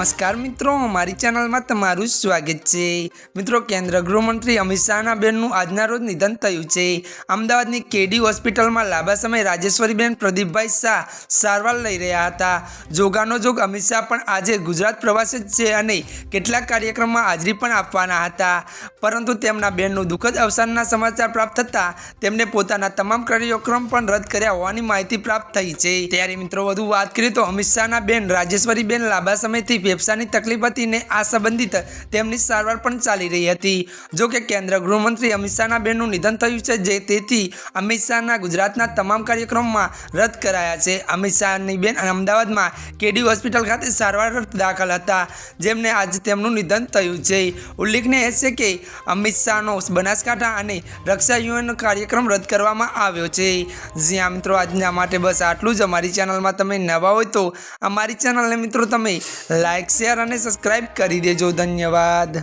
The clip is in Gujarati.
નમસ્કાર મિત્રો, મારી ચેનલમાં તમારું સ્વાગત છે. મિત્રો, કેન્દ્ર ગૃહમંત્રી અમિત શાહના બેનનું આજના રોજ નિધન થયું છે. અમદાવાદની કેડી હોસ્પિટલમાં લાંબા સમય રાજેશ્વરીબેન પ્રદીપભાઈ શાહ સારવાર લઈ રહ્યા હતા. જોગાનો જોગ અમિત શાહ પણ આજે ગુજરાત પ્રવાસે જ છે અને કેટલાક કાર્યક્રમમાં હાજરી પણ આપવાના હતા. પરંતુ તેમના બેનનું દુઃખદ અવસાનના સમાચાર પ્રાપ્ત થતાં તેમને પોતાના તમામ કાર્યક્રમ પણ રદ કર્યા હોવાની માહિતી પ્રાપ્ત થઈ છે. ત્યારે મિત્રો, વધુ વાત કરીએ તો અમિત શાહના બેન રાજેશ્વરીબેન લાંબા સમયથી ફેફસાની તકલીફ હતી ને આ સંબંધિત તેમની સારવાર પણ ચાલી રહી હતી. જો કે કેન્દ્ર ગૃહમંત્રી અમિત શાહના બેનનું નિધન થયું છે, જે તેથી અમિત શાહના ગુજરાતના તમામ કાર્યક્રમમાં રદ કરાયા છે. અમિત શાહની બેન અમદાવાદમાં કેડી હોસ્પિટલ ખાતે સારવાર દાખલ હતા, જેમને આજે તેમનું નિધન થયું છે. ઉલ્લેખનીય છે કે અમિત શાહનો બનાસકાંઠા અને રક્ષા યુએન કાર્યક્રમ રદ કરવામાં આવ્યો છે. જ્યાં મિત્રો, આજના માટે બસ આટલું જ. અમારી ચેનલમાં તમે નવા હોય તો અમારી ચેનલને મિત્રો તમે લાઇક શેર અને સબસ્ક્રાઈબ કરી દેજો. ધન્યવાદ.